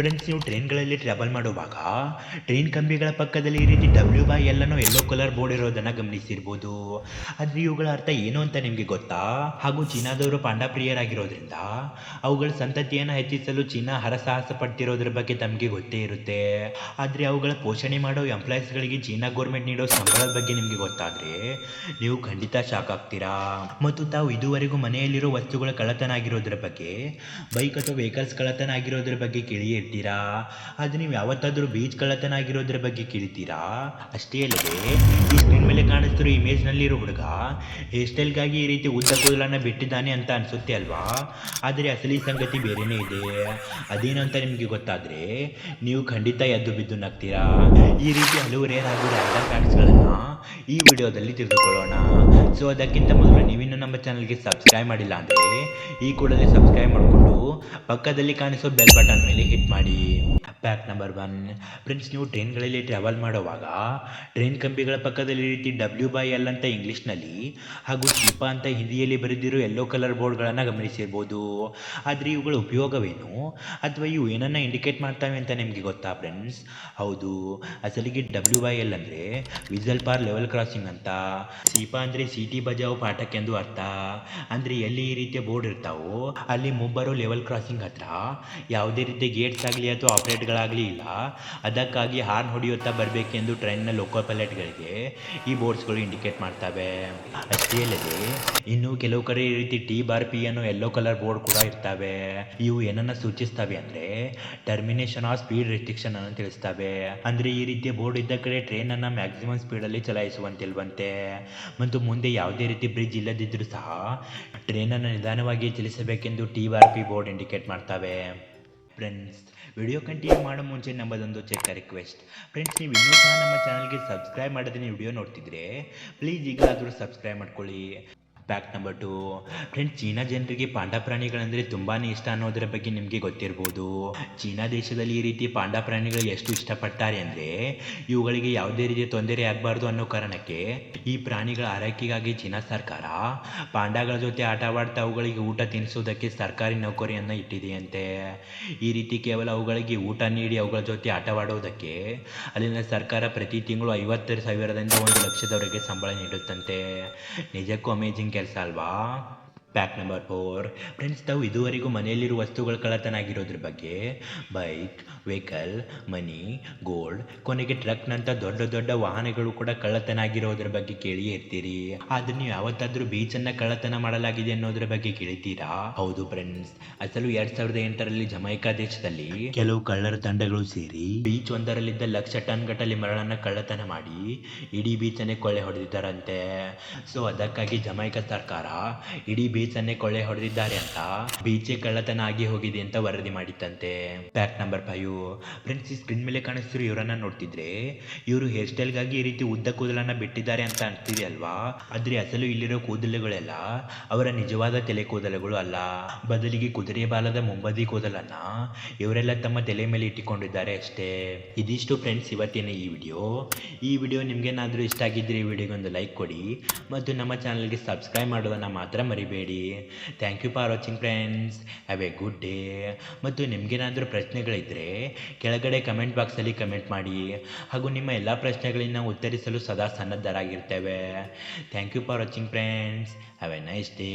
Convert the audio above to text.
Friends ನೀವು ಟ್ರೈನ್ಗಳಲ್ಲಿ travel ಮಾಡುವಾಗ ಟ್ರೈನ್ ಕಂಬಿಗಳ ಪಕ್ಕದಲ್ಲಿ ಈ ರೀತಿ ಡಬ್ಲ್ಯೂ ಬೈ ಎಲ್ಲನೂ ಎಲ್ಲೋ ಕಲರ್ ಬೋರ್ಡ್ ಇರೋದನ್ನು ಗಮನಿಸಿರ್ಬೋದು. ಆದರೆ ಇವುಗಳ ಅರ್ಥ ಏನು ಅಂತ ನಿಮಗೆ ಗೊತ್ತಾ? ಹಾಗೂ ಚೀನಾದವರು ಪಾಂಡಪ್ರಿಯರಾಗಿರೋದ್ರಿಂದ ಅವುಗಳ ಸಂತತಿಯನ್ನು ಹೆಚ್ಚಿಸಲು ಚೀನಾ ಹರಸಾಹಸ ಪಡ್ತಿರೋದ್ರ ಬಗ್ಗೆ ತಮಗೆ ಗೊತ್ತೇ ಇರುತ್ತೆ. ಆದರೆ ಅವುಗಳ ಪೋಷಣೆ ಮಾಡೋ ಎಂಪ್ಲಾಯೀಸ್ಗಳಿಗೆ ಚೀನಾ ಗೌರ್ಮೆಂಟ್ ನೀಡೋ ಸಂಬಳದ ಬಗ್ಗೆ ನಿಮಗೆ ಗೊತ್ತಾದ್ರೆ ನೀವು ಖಂಡಿತ ಶಾಕ್ ಆಗ್ತೀರಾ? ಮತ್ತು ತಾವು ಇದುವರೆಗೂ ಮನೆಯಲ್ಲಿರೋ ವಸ್ತುಗಳ ಕಳ್ಳತನ ಆಗಿರೋದ್ರ ಬಗ್ಗೆ ಬೈಕ್ ಅಥವಾ ವೆಹಿಕಲ್ಸ್ ಕಳ್ಳತನ ಆಗಿರೋದ್ರ ಬಗ್ಗೆ ಕೇಳಿಯೇ ಇರ್ತೀರಾ ಅದು ನೀವು ಯಾವತ್ತಾದರೂ ಬೀಚ್ ಕಳ್ಳತನ ಬಗ್ಗೆ ಕೇಳ್ತೀರಾ? ಅಷ್ಟೇ ಅಲ್ಲದೆ, ಈ ಸ್ಕ್ರೀನ್ ಮೇಲೆ ಕಾಣಿಸ್ತಿರೋ ಇಮೇಜ್ನಲ್ಲಿರೋ ಹುಡುಗ ಹೇರ್ ಸ್ಟೈಲ್ಗಾಗಿ ಈ ರೀತಿ ಉದ್ದ ಕೂದಲನ್ನ ಬಿಟ್ಟಿದ್ದಾನೆ ಅಂತ ಅನ್ಸುತ್ತೆ ಅಲ್ವಾ? ಆದರೆ ಅಸಲಿ ಸಂಗತಿ ಬೇರೆನೇ ಇದೆ. ಅದೇನು ಅಂತ ನಿಮಗೆ ಗೊತ್ತಾದ್ರೆ, ನೀವು ಖಂಡಿತ ಎದ್ದು ಬಿದ್ದು ನಗ್ತೀರಾ? ಈ ರೀತಿ ಹಲವು ರೇರ್ ಹಾಗೂ ಫ್ಯಾಕ್ಟ್ಸ್ಗಳನ್ನು ಈ ವಿಡಿಯೋದಲ್ಲಿ ತಿಳಿದುಕೊಳ್ಳೋಣ. ಸೊ ಅದಕ್ಕಿಂತ ಮೊದಲು ನೀವಿನ್ನೂ ನಮ್ಮ ಚಾನಲ್ಗೆ ಸಬ್ಸ್ಕ್ರೈಬ್ ಮಾಡಿಲ್ಲ ಅಂದರೆ, ಈ ಕೂಡಲೇ ಸಬ್ಸ್ಕ್ರೈಬ್ ಮಾಡಿಕೊಂಡು ಪಕ್ಕದಲ್ಲಿ ಕಾಣಿಸೋ ಬೆಲ್ ಬಟನ್ ಮೇಲೆ ಹಿಟ್ ಮಾಡಿ. money fact number one friends ನೀವು ಟ್ರೈನ್ಗಳಲ್ಲಿ ಟ್ರಾವೆಲ್ ಮಾಡುವಾಗ ಟ್ರೈನ್ ಕಂಬಿಗಳ ಪಕ್ಕದಲ್ಲಿ ರೀತಿ ಡಬ್ಲ್ಯೂ ಬೈ ಎಲ್ ಅಂತ ಇಂಗ್ಲೀಷ್ನಲ್ಲಿ ಹಾಗೂ ಶಿಲ್ಪ ಅಂತ ಹಿಂದಿಯಲ್ಲಿ ಬರೆದಿರೋ ಎಲ್ಲೋ ಕಲರ್ ಬೋರ್ಡ್ಗಳನ್ನು ಗಮನಿಸಿರ್ಬೋದು. ಆದರೆ ಇವುಗಳ ಉಪಯೋಗವೇನು? ಅಥವಾ ಇವು ಏನನ್ನ ಇಂಡಿಕೇಟ್ ಮಾಡ್ತವೆ ಅಂತ ನಿಮಗೆ ಗೊತ್ತಾ ಫ್ರೆಂಡ್ಸ್ ಹೌದು. ಅಸಲಿಗೆ ಡಬ್ಲ್ಯೂ ಬೈ ಎಲ್ ಅಂದರೆ ವಿಸಲ್ ಪಾರ್ ಲೆವೆಲ್ ಕ್ರಾಸಿಂಗ್ ಅಂತ. ಸೀಪ ಅಂದರೆ ಸಿಟಿ ಬಜಾವ್ ಪಾಠಕ್ಕೆಂದು ಅರ್ಥ. ಅಂದರೆ ಎಲ್ಲಿ ಈ ರೀತಿಯ ಬೋರ್ಡ್ ಇರ್ತಾವೋ, ಅಲ್ಲಿ ಮುಂಬರೋ ಲೆವೆಲ್ ಕ್ರಾಸಿಂಗ್ ಹತ್ರ ಯಾವುದೇ ರೀತಿಯ ಗೇಟ್ಸ್ ಆಗಲಿ ಅಥವಾ ಆಪ್ರೇಟ್ಗಳಾಗಲಿ ಇಲ್ಲ. ಅದಕ್ಕಾಗಿ ಹಾರ್ನ್ ಹೊಡೆಯುತ್ತಾ ಬರಬೇಕೆಂದು ಟ್ರೈನ್ನ ಲೋಕೋ ಪೈಲಟ್ಗಳಿಗೆ ಈ ಬೋರ್ಡ್ಸ್ಗಳು ಇಂಡಿಕೇಟ್ ಮಾಡ್ತವೆ. ಅಷ್ಟೇ ಅಲ್ಲದೆ, ಇನ್ನು ಕೆಲವು ಕಡೆ ಈ ರೀತಿ ಟಿ ಬಾರ್ ಪಿ ಅನ್ನೋ ಎಲ್ಲೋ ಕಲರ್ ಬೋರ್ಡ್ ಕೂಡ ಇರ್ತವೆ. ಇವು ಏನನ್ನ ಸೂಚಿಸ್ತವೆ ಅಂದರೆ ಟರ್ಮಿನೇಷನ್ ಆಫ್ ಸ್ಪೀಡ್ ರೆಸ್ಟ್ರಿಕ್ಷನ್ ಅನ್ನು ತಿಳಿಸ್ತವೆ. ಅಂದರೆ ಈ ರೀತಿಯ ಬೋರ್ಡ್ ಇದ್ದ ಕಡೆ ಟ್ರೈನ್ ಅನ್ನ ಮ್ಯಾಕ್ಸಿಮಮ್ ಸ್ಪೀಡಲ್ಲಿ ಚಲಾಯಿಸುವಂತಿಲ್ವಂತೆ. ಮತ್ತು ಮುಂದೆ ಯಾವುದೇ ರೀತಿ ಬ್ರಿಡ್ಜ್ ಇಲ್ಲದಿದ್ದರೂ ಸಹ ಟ್ರೈನನ್ನು ನಿಧಾನವಾಗಿ ಚಲಿಸಬೇಕೆಂದು T bar P board indicate ಮಾಡ್ತವೆ. ಫ್ರೆಂಡ್ಸ್ ವಿಡಿಯೋ ಕಂಟಿನ್ಯೂ ಮಾಡೋ ಮುಂಚೆ ನಮ್ಮದೊಂದು ಚಿಕ್ಕ ರಿಕ್ವೆಸ್ಟ್ ಫ್ರೆಂಡ್ಸ್ ನೀವು ಇನ್ನೂ ಸಹ ನಮ್ಮ ಚಾನಲ್ಗೆ ಸಬ್ಸ್ಕ್ರೈಬ್ ಮಾಡದೇ ವಿಡಿಯೋ ನೋಡ್ತಿದ್ರೆ ಪ್ಲೀಸ್ ಈಗಲಾದರೂ ಸಬ್ಸ್ಕ್ರೈಬ್ ಮಾಡ್ಕೊಳ್ಳಿ. Fact number two friend China ಜನರಿಗೆ ಪಾಂಡಾ ಪ್ರಾಣಿಗಳಂದರೆ ತುಂಬಾ ಇಷ್ಟ ಅನ್ನೋದರ ಬಗ್ಗೆ ನಿಮಗೆ ಗೊತ್ತಿರ್ಬೋದು. ಚೀನಾ ದೇಶದಲ್ಲಿ ಈ ರೀತಿ ಪಾಂಡಾ ಪ್ರಾಣಿಗಳು ಎಷ್ಟು ಇಷ್ಟಪಡ್ತಾರೆ ಅಂದರೆ ಇವುಗಳಿಗೆ ಯಾವುದೇ ರೀತಿಯ ತೊಂದರೆ ಆಗಬಾರ್ದು ಅನ್ನೋ ಕಾರಣಕ್ಕೆ ಈ ಪ್ರಾಣಿಗಳ ಆರೈಕೆಗಾಗಿ ಚೀನಾ ಸರ್ಕಾರ ಪಾಂಡಾಗಳ ಜೊತೆ ಆಟವಾಡ್ತಾ ಅವುಗಳಿಗೆ ಊಟ ತಿನ್ನಿಸುವುದಕ್ಕೆ ಸರ್ಕಾರಿ ನೌಕರಿಯನ್ನು ಇಟ್ಟಿದೆಯಂತೆ. ಈ ರೀತಿ ಕೇವಲ ಅವುಗಳಿಗೆ ಊಟ ನೀಡಿ ಅವುಗಳ ಜೊತೆ ಆಟವಾಡೋದಕ್ಕೆ ಅಲ್ಲಿನ ಸರ್ಕಾರ ಪ್ರತಿ ತಿಂಗಳು ಐವತ್ತೆರಡು ಸಾವಿರದಿಂದ ಒಂದು ಲಕ್ಷದವರೆಗೆ ಸಂಬಳ ನೀಡುತ್ತಂತೆ. ನಿಜಕ್ಕೂ ಅಮೇಜಿಂಗ್ ಕೆಲಸ ಅಲ್ವಾ ಪ್ಯಾಕ್ ನಂಬರ್ ಫೋರ್ ಫ್ರೆಂಡ್ಸ್ ತಾವು ಇದುವರೆಗೂ ಮನೆಯಲ್ಲಿರುವ ವಸ್ತುಗಳು ಕಳ್ಳತನ ಆಗಿರೋದ್ರ ಬಗ್ಗೆ ಬೈಕ್ ವೆಹಿಕಲ್ ಮನಿ ಗೋಲ್ಡ್ ಕೊನೆಗೆ ಟ್ರಕ್ನಂಥ ದೊಡ್ಡ ದೊಡ್ಡ ವಾಹನಗಳು ಕೂಡ ಕಳ್ಳತನ ಆಗಿರೋದ್ರ ಬಗ್ಗೆ ಕೇಳಿಯೇ ಇರ್ತೀರಿ. ಆದ್ರೆ ನೀವು ಯಾವತ್ತಾದ್ರೂ ಬೀಚನ್ನು ಕಳ್ಳತನ ಮಾಡಲಾಗಿದೆ ಅನ್ನೋದ್ರ ಬಗ್ಗೆ ಕೇಳಿದ್ದೀರಾ ಹೌದು ಫ್ರೆಂಡ್ಸ್ ಅಸಲು ಎರಡ್ ಸಾವಿರದ ಎಂಟರಲ್ಲಿ ಜಮೈಕಾ ದೇಶದಲ್ಲಿ ಕೆಲವು ಕಳ್ಳರ ತಂಡಗಳು ಸೇರಿ ಬೀಚ್ ಒಂದರಲ್ಲಿದ್ದ ಲಕ್ಷ ಟನ್ ಗಟ್ಟಲೆ ಮರಳನ್ನ ಕಳ್ಳತನ ಮಾಡಿ ಇಡೀ ಬೀಚನ್ನೇ ಕೊಳ್ಳೆ ಹೊಡೆದಿದ್ದಾರಂತೆ. ಸೊ ಅದಕ್ಕಾಗಿ ಜಮೈಕಾ ಸರ್ಕಾರ ಇಡೀ ಬೀಚನ್ನೇ ಕೊಳ್ಳೆ ಹೊಡೆದಿದ್ದಾರೆ ಅಂತ ಬೀಚೆ ಕಳ್ಳತನ ಆಗಿ ಹೋಗಿದೆ ಅಂತ ವರದಿ ಮಾಡಿತ್ತಂತೆ. ಪ್ಯಾಕ್ ನಂಬರ್ ಫೈವ್ ಫ್ರೆಂಡ್ಸ್ ಈ ಸ್ಕ್ರೀನ್ ಮೇಲೆ ಕಾಣಿಸ್ತಿರೋ ಇವರನ್ನ ನೋಡ್ತಿದ್ರೆ, ಇವರು ಹೇರ್ ಸ್ಟೈಲ್ಗಾಗಿ ಈ ರೀತಿ ಉದ್ದ ಕೂದಲನ್ನ ಬಿಟ್ಟಿದ್ದಾರೆ ಅಂತ ಅನ್ತಿದೆ ಅಲ್ವಾ? ಆದ್ರೆ ಅಸಲು ಇಲ್ಲಿರೋ ಕೂದಲುಗಳೆಲ್ಲ ಅವರ ನಿಜವಾದ ತಲೆ ಕೂದಲುಗಳು ಅಲ್ಲ. ಬದಲಿಗೆ ಕುದುರೆ ಬಾಲದ ಮುಂಬದಿ ಕೂದಲನ್ನ ಇವರೆಲ್ಲ ತಮ್ಮ ತಲೆ ಮೇಲೆ ಇಟ್ಟುಕೊಂಡಿದ್ದಾರೆ ಅಷ್ಟೇ. ಇದಿಷ್ಟು ಫ್ರೆಂಡ್ಸ್ ಇವತ್ತಿನ ಈ ವಿಡಿಯೋ ಈ ವಿಡಿಯೋ ನಿಮ್ಗೇನಾದ್ರೂ ಇಷ್ಟ ಆಗಿದ್ರೆ ಈ ವಿಡಿಯೋಗೆ ಒಂದು ಲೈಕ್ ಕೊಡಿ. ಮತ್ತು ನಮ್ಮ ಚಾನಲ್ಗೆ ಸಬ್ಸ್ಕ್ರೈಬ್ ಮಾಡೋದನ್ನ ಮಾತ್ರ ಮರಿಬೇಡಿ. Thank you for watching friends have a good day ಮತ್ತು ನಿಮಗೇನಾದರೂ ಪ್ರಶ್ನೆಗಳಿದ್ದರೆ ಕೆಳಗಡೆ ಕಮೆಂಟ್ ಬಾಕ್ಸಲ್ಲಿ ಕಮೆಂಟ್ ಮಾಡಿ. ಹಾಗೂ ನಿಮ್ಮ ಎಲ್ಲ ಪ್ರಶ್ನೆಗಳನ್ನು ಉತ್ತರಿಸಲು ಸದಾ ಸನ್ನದ್ಧರಾಗಿರ್ತೇವೆ. Thank you for watching friends have a nice day